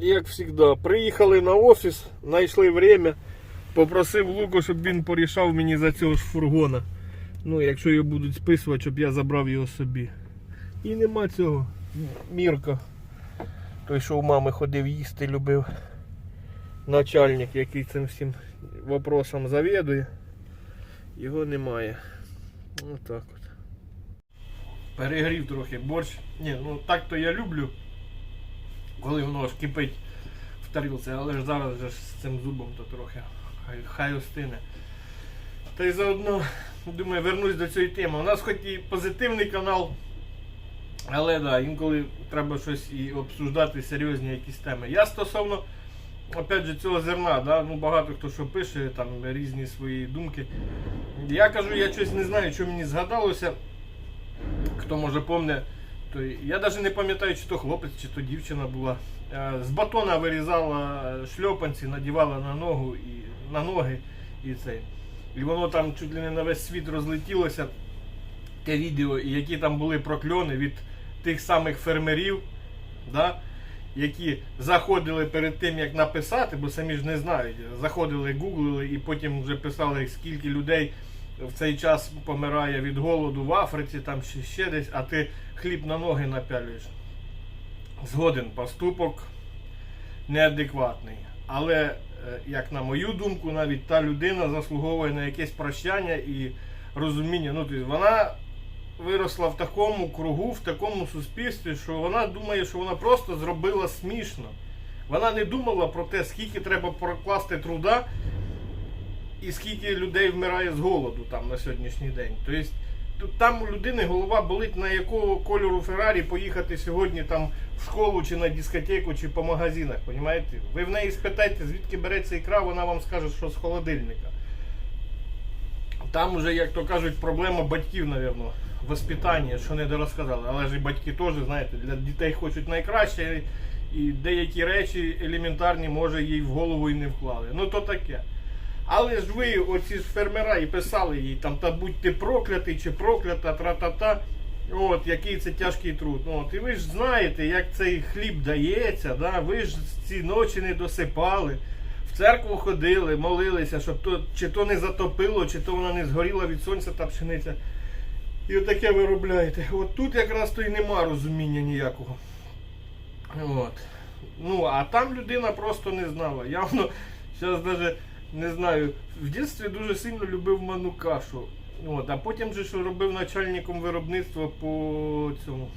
як завжди, приїхали на офіс, знайшли время, попросив Луку, щоб він порішав мені за цього ж фургона. Ну, якщо його будуть списувати, щоб я забрав його собі. І нема цього. Мірка. Той, що у мами ходив їсти, любив. Начальник, який цим всім вопросом завідує. Його немає. Отак от. Перегрів трохи борщ. Ні, ну так то я люблю, коли воно ж кипить в тарілці, але ж зараз же з цим зубом то трохи хай, хай остине. Та й заодно, думаю, вернусь до цієї теми. У нас хоч і позитивний канал, але да, інколи треба щось і обсуждати серйозні якісь теми. Я стосовно опять же, цього зерна, да, ну багато хто що пише, там різні свої думки. Я кажу, я щось не знаю, що мені згадалося. Хто може помне, то я навіть не пам'ятаю, чи то хлопець, чи то дівчина була. Е, З батона вирізала шльопанці, надівала на ногу і на ноги і цей. І воно там чуть ли не на весь світ розлетілося. Те відео, і які там були прокльони від тих самих фермерів, да, які заходили перед тим, як написати, бо самі ж не знають. Заходили, гуглили і потім вже писали, скільки людей в цей час помирає від голоду в Африці, там ще, ще десь, а ти хліб на ноги напялюєш. Згоден поступок неадекватний. Але, е, як на мою думку, навіть та людина заслуговує на якесь прощання і розуміння. Ну, тобто вона виросла в такому кругу, в такому суспільстві, що вона думає, що вона просто зробила смішно. Вона не думала про те, скільки треба прокласти труда і скільки людей вмирає з голоду там на сьогоднішній день. Тобто там у людини голова болить на якого кольору Феррарі поїхати сьогодні там в школу чи на дискотеку, чи по магазинах. Понімаєте? Ви в неї спитайте, звідки береться ікра, вона вам скаже, що з холодильника. Там вже, як то кажуть, проблема батьків, напевно, воспитання, що не дорозказали. Але ж і батьки теж, знаєте, для дітей хочуть найкраще, і деякі речі елементарні, може, їй в голову і не вклали. Ну то таке. Але ж ви, оці ж фермера, і писали їй там, та будь ти проклятий чи проклята, тра-та-та. От, який це тяжкий труд. Ну, От, і ви ж знаєте, як цей хліб дається, да? ви ж ці ночі не досипали, в церкву ходили, молилися, щоб то, чи то не затопило, чи то вона не згоріла від сонця та пшениця. І отаке виробляєте. От тут якраз то й нема розуміння ніякого. От. Ну, а там людина просто не знала. Явно, зараз навіть не знаю, в дитинстві дуже сильно любив ману кашу. От, а потім же що робив начальником виробництва по цьому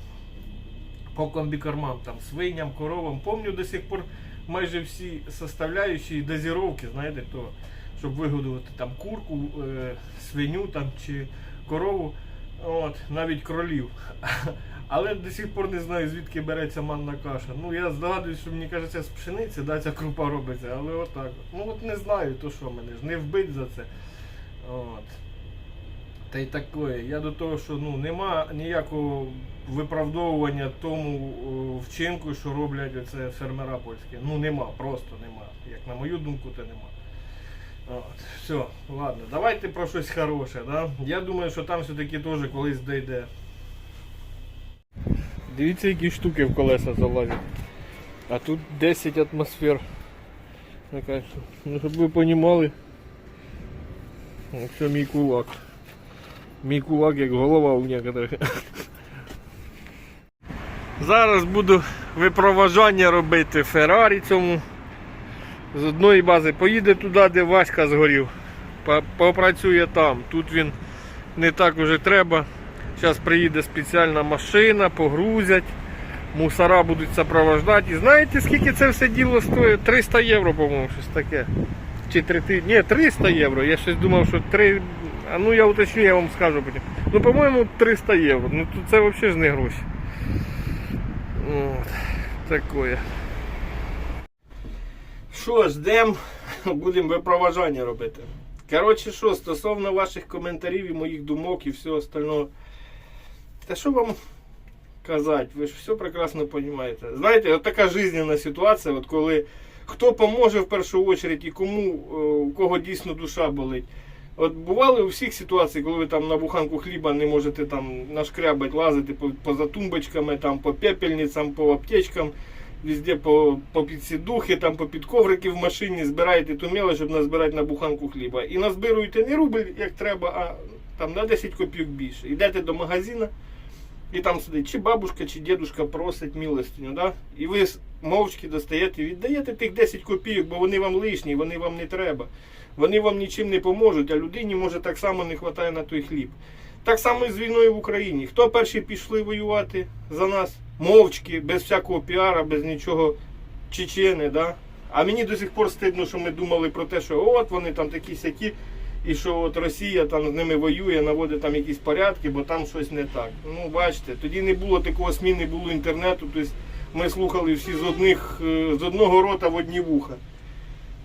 по комбікормам, там, свиням, коровам. Помню до сих пор майже всі составляючі дозіровки, знаєте, то, щоб вигодувати там курку, е, свиню там, чи корову, от, навіть кролів. Але до сих пор не знаю, звідки береться манна каша. Ну я здогадуюсь, що мені кажеться, з пшениці да, ця крупа робиться, але отак. Ну от не знаю, то що мене ж не вбить за це. От. Та й таке. Я до того, що ну, нема ніякого виправдовування тому вчинку, що роблять оце фермера польські. Ну нема, просто нема. Як на мою думку, то нема. От, все, ладно, давайте про щось хороше. Да? Я думаю, що там все-таки теж колись дійде. Дивіться, які штуки в колеса залазять. А тут 10 атмосфер. Ну, щоб ви розуміли. Це мій кулак. Мій кулак як голова у некоторих. Зараз буду випроважання робити Феррарі цьому. З одної бази поїде туди, де Васька згорів. Попрацює там. Тут він не так уже треба. Зараз приїде спеціальна машина, погрузять, мусора будуть супроводжувати. І знаєте, скільки це все діло стоїть? 300 євро, по-моєму, щось таке. Чи 3 ти- Ні, 300 євро. Я щось думав, що 3. А ну я уточню, я вам скажу потім. Ну, по-моєму, 300 євро. Ну це взагалі ж не гроші. От, такое. Що, ждемо, будемо випроважання робити. Коротше, що, стосовно ваших коментарів і моїх думок і всього остального. Та що вам казати, ви ж все прекрасно розумієте. Знаєте, от така жизненна ситуація, от коли хто поможе в першу чергу і кому, е, у кого дійсно душа болить. От бували у всіх ситуацій, коли ви там на буханку хліба не можете там нашкрябать, лазити по, поза тумбочками, там, по пепельницям, по аптечкам. Везде по, по підсідухи, там по підковрики в машині, збираєте ту мелочь, щоб назбирати на буханку хліба. І назбируєте не рубль, як треба, а там на 10 копійок більше. Йдете до магазина, і там сидить чи бабушка, чи дідушка просить милостиню, да? і ви мовчки достаєте, віддаєте тих 10 копійок, бо вони вам лишні, вони вам не треба. Вони вам нічим не поможуть, а людині може так само не вистачає на той хліб. Так само і з війною в Україні. Хто перші пішли воювати за нас? Мовчки, без всякого піара, без нічого чечени, да? А мені до сих пор стидно, що ми думали про те, що от вони там такі сякі, і що от Росія там з ними воює, наводить там якісь порядки, бо там щось не так. Ну, бачите, тоді не було такого СМІ, не було інтернету, тобто ми слухали всі з одних е, з одного рота в одні вуха.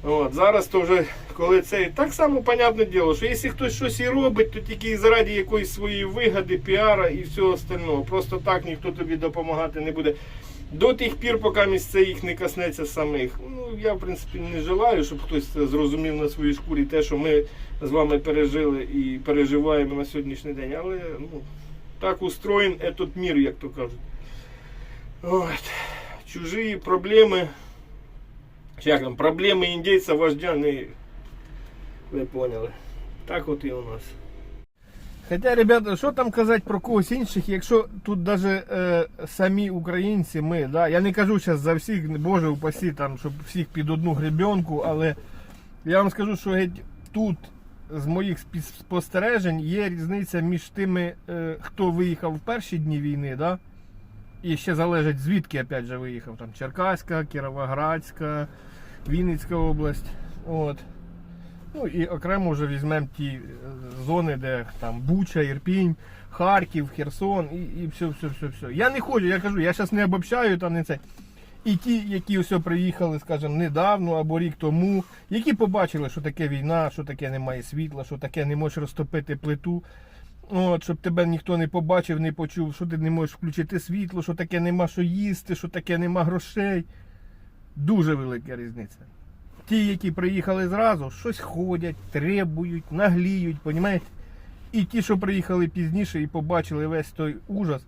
От, зараз то вже коли це так само понятне діло, що якщо хтось щось і робить, то тільки заради якоїсь своєї вигоди, піара і всього остального. Просто так ніхто тобі допомагати не буде. До тих пір, поки місць це їх не коснеться самих. Ну я в принципі не желаю, щоб хтось зрозумів на своїй шкурі те, що ми з вами пережили і переживаємо на сьогоднішній день. Але ну, так устроєн этот мір, як то кажуть. От. Чужі проблеми. Як там, проблеми індійця вождя не. Ви поняли. Так от і у нас. Хоча, ребята, що там казати про когось інших, якщо тут даже е, самі українці, ми, да, я не кажу зараз за всіх, Боже упасі, там, щоб всіх під одну гребенку, але я вам скажу, що геть тут з моїх спостережень є різниця між тими, е, хто виїхав в перші дні війни, да, і ще залежить звідки опять же виїхав. Там Черкаська, Кіровоградська, Вінницька область. От. Ну і окремо вже візьмемо ті е, зони, де там Буча, Ірпінь, Харків, Херсон і, і все, все, все, все. Я не хочу, я кажу, я зараз не обобщаю там не це. І ті, які ось приїхали, скажімо, недавно або рік тому, які побачили, що таке війна, що таке немає світла, що таке не можеш розтопити плиту. От, щоб тебе ніхто не побачив, не почув, що ти не можеш включити світло, що таке нема що їсти, що таке нема грошей. Дуже велика різниця. Ті, які приїхали зразу, щось ходять, требують, нагліють, понімаєте? І ті, що приїхали пізніше і побачили весь той ужас,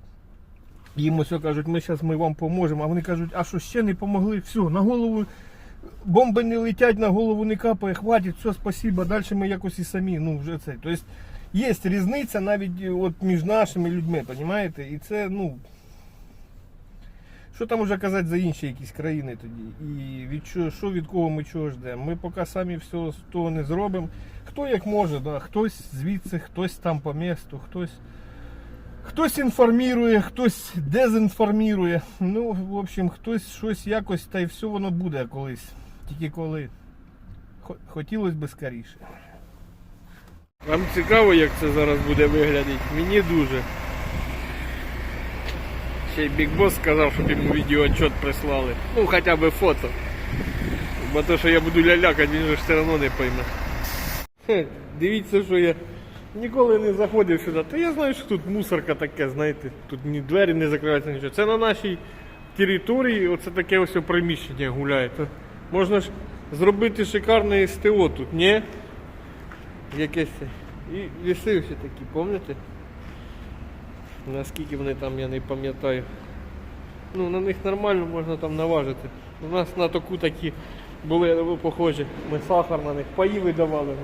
їм ось кажуть, ми зараз ми вам поможемо, а вони кажуть, а що ще не помогли, все, на голову бомби не летять, на голову не капає, хватить, все, спасибо, далі ми якось і самі, ну вже це. Тобто є різниця навіть е, от між нашими людьми, розумієте? І це, ну. Що там уже казати за інші якісь країни тоді? І від чого, що від кого ми чого ждемо? Ми поки самі з того не зробимо. Хто як може, да? хтось звідси, хтось там по місту, хтось. Хтось інформує, хтось дезінформує. Ну, в общем, хтось щось якось, та й все воно буде колись. Тільки коли. Хотілося б скоріше. Вам цікаво, як це зараз буде виглядати? Мені дуже. Ще й Big Boss сказав, щоб йому відеоотчет прислали. Ну, хоча б фото. Бо то, що я буду лялякати, він же все одно не пойме. Хе, дивіться, що я ніколи не заходив сюди. Та я знаю, що тут мусорка таке, знаєте, тут ні двері не закриваються, нічого. Це на нашій території, оце таке ось приміщення гуляє. То можна ж зробити шикарне СТО тут, ні? Якесь. І ліси всі такі, пам'ятаєте? Наскільки вони там, я не пам'ятаю. Ну, на них нормально можна там наважити. У нас на таку такі були ну, похожі. Ми сахар на них, паї видавали.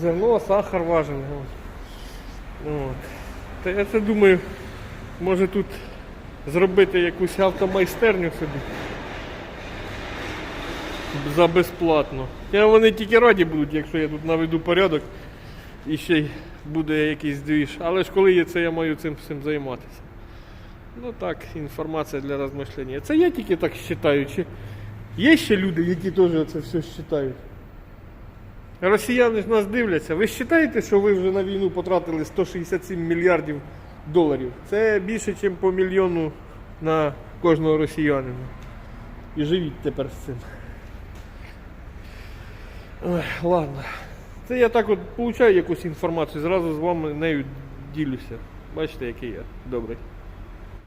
Зерно, сахар важили. От. Та я це думаю, може тут зробити якусь автомайстерню собі. За безплатно. Я вони тільки раді будуть, якщо я тут наведу порядок і ще й буде якийсь двіж. Але ж коли є це, я маю цим всім займатися. Ну так, інформація для розмишлення. Це я тільки так вважаю. Чи є ще люди, які теж це все вважають? Росіяни ж нас дивляться. Ви вважаєте, що ви вже на війну потратили 167 мільярдів доларів? Це більше, ніж по мільйону на кожного росіянина. І живіть тепер з цим. Ой, ладно. Це я так от получаю якусь інформацію, зразу з вами нею ділюся. Бачите, який я добрий.